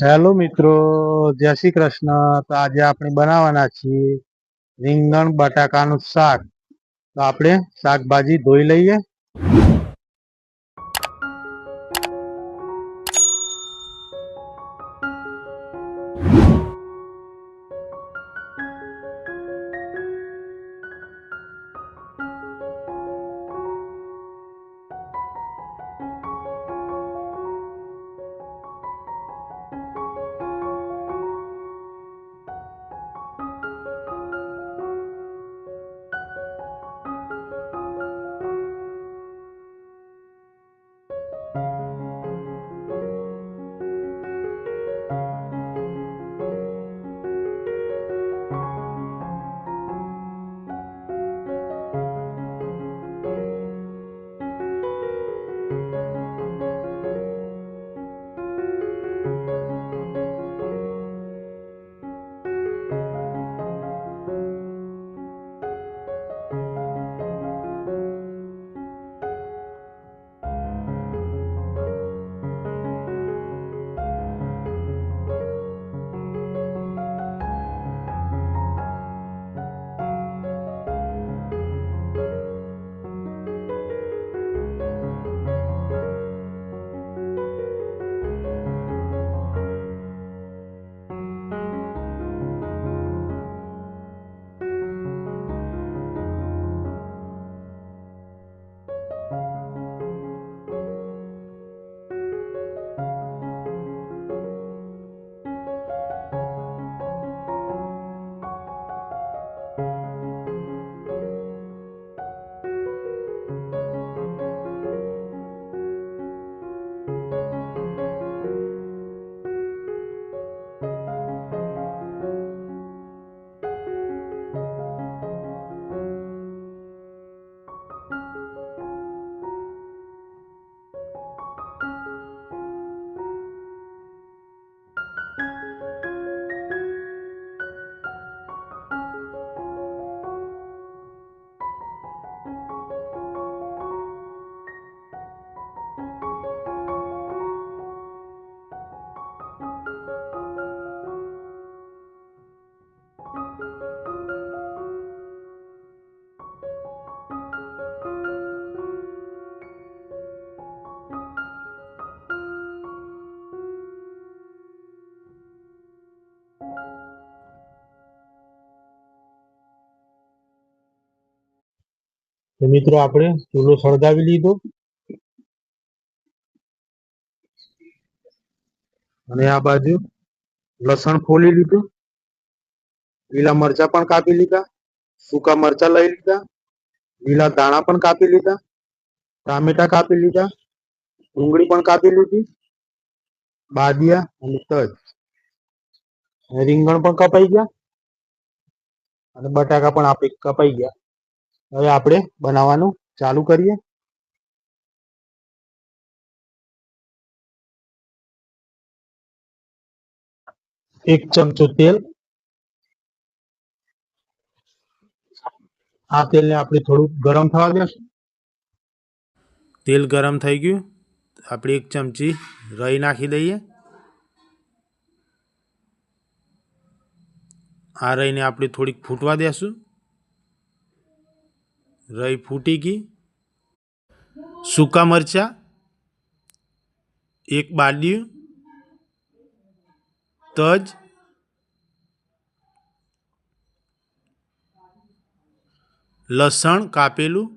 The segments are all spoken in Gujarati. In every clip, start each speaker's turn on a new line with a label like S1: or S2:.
S1: હેલો મિત્રો, જય શ્રી કૃષ્ણ. તો આજે આપણે બનાવવાના છીએ રીંગણ બટાકાનું શાક. તો આપણે શાકભાજી ધોઈ લઈએ. મિત્રો આપણે ચૂલો સળગાવી લીધો. અને આ બાજુ લસણ ફોલી લીધું. લીલા મરચા પણ કાપી લીધા. સૂકા મરચા લઈ લીધા. લીલા દાણા પણ કાપી લીધા. ટામેટા કાપી લીધા. ડુંગળી પણ કાપી લીધી. બાદિયા અને તજ. રીંગણ પણ કપાઈ ગયા. અને બટાકા પણ આપી કપાઈ ગયા. હવે આપણે બનાવવાનું ચાલુ કરીએ. એક ચમચો તેલ. આ તેલને આપણે થોડું ગરમ થવા દેશું.
S2: તેલ ગરમ થઈ ગયું. આપણે એક ચમચી રઈ નાખી દઈએ. આ રહીને આપણે થોડીક ફૂટવા દેશું. રઈ ફૂટી ગઈ સૂકા મરચાં એક બાડિયું તજ લસણ કાપેલું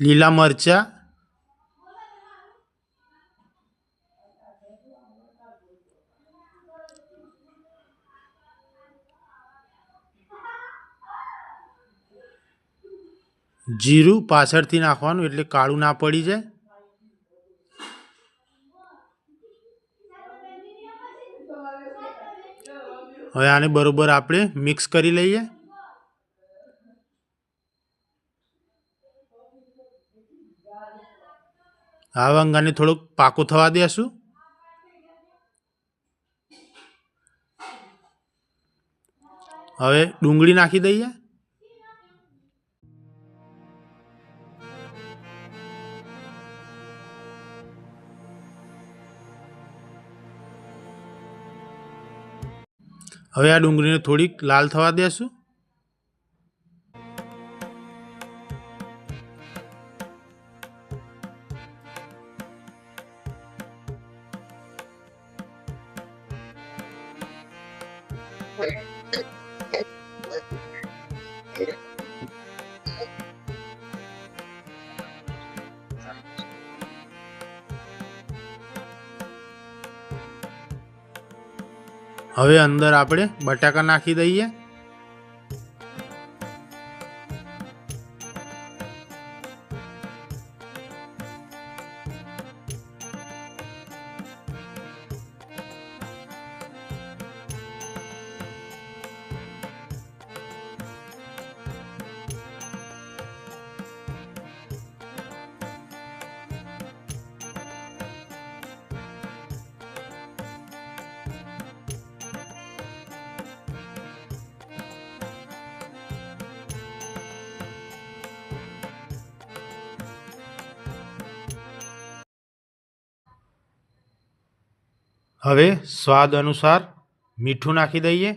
S2: લીલા મરચાં જીરું પાછળથી નાખવાનું એટલે કાળું ના પડી જાય. હવે આને બરોબર આપણે મિક્સ કરી લઈએ. આ વાંગાને થોડોક પાકો થવા દેશું. હવે ડુંગળી નાખી દઈએ. હવે આ ડુંગળીને થોડીક લાલ થવા દેશું. હવે અંદર આપણે બટાકા નાખી દઈએ. હવે સ્વાદ અનુસાર મીઠું નાખી દઈએ.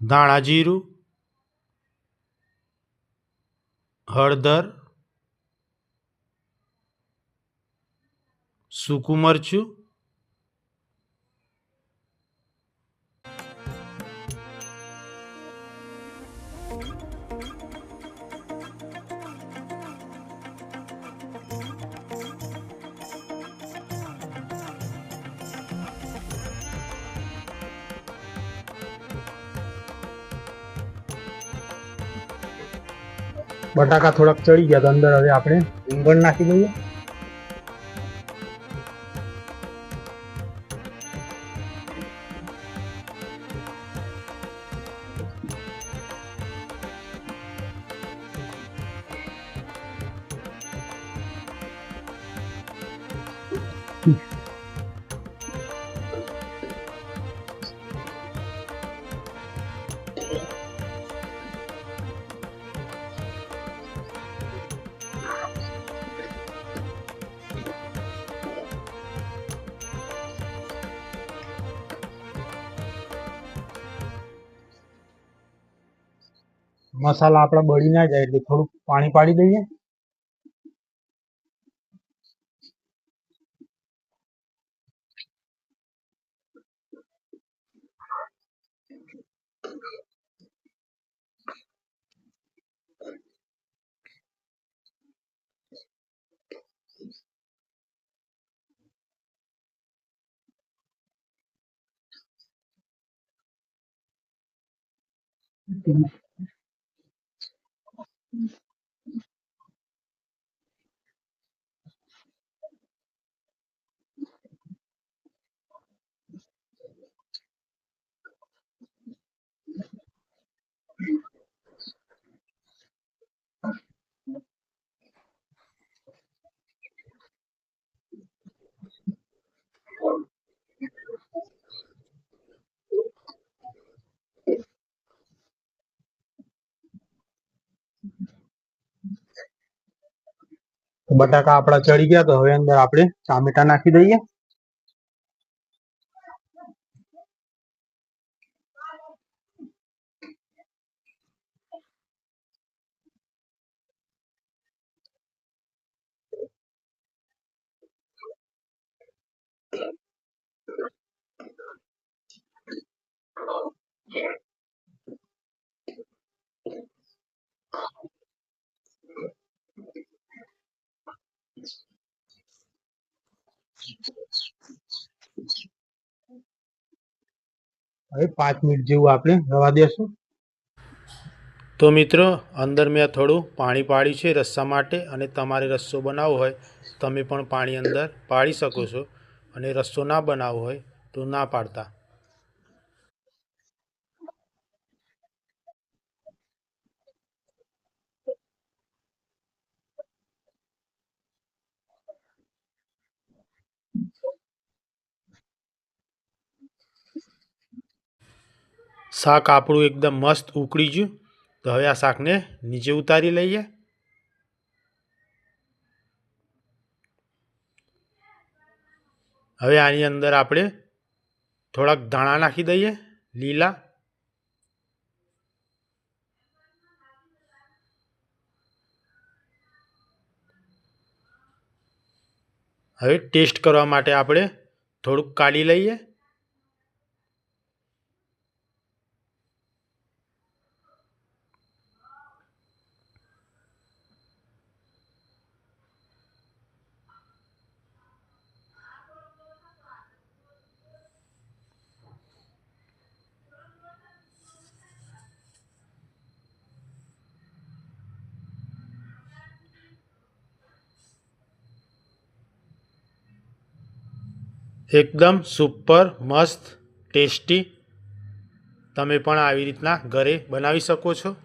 S2: ધાણા જીરું હળદર સૂકું મરચું
S1: બટાકા થોડાક ચડી ગયા તો અંદર હવે આપણે રીંગણ નાખી દઈએ. મસાલા આપણા બળી ના જાય એટલે થોડુંક પાણી પાડી દઈએ. Mm-hmm. બટાકા આપણા ચડી ગયા તો હવે અંદર આપણે ટામેટા નાખી દઈએ. હવે પાંચ મિનિટ જેવું આપણે રવા દેશું.
S2: તો મિત્રો, અંદર મેં થોડું પાણી પાડ્યું છે રસ્સા માટે અને તમારે રસ્સો બનાવવો હોય, તમે પણ પાણી અંદર પાડી શકો છો. અને રસ્સો ના બનાવવો હોય તો ના પાડતા. શાક આપણું એકદમ મસ્ત ઉકળી ગયું. તો હવે આ શાકને નીચે ઉતારી લઈએ. હવે આની અંદર આપણે થોડાક ધાણા નાખી દઈએ, લીલા. હવે ટેસ્ટ કરવા માટે આપણે થોડુંક કાઢી લઈએ. એકદમ સુપર મસ્ત ટેસ્ટી. તમે પણ આવી રીતના ઘરે બનાવી શકો છો.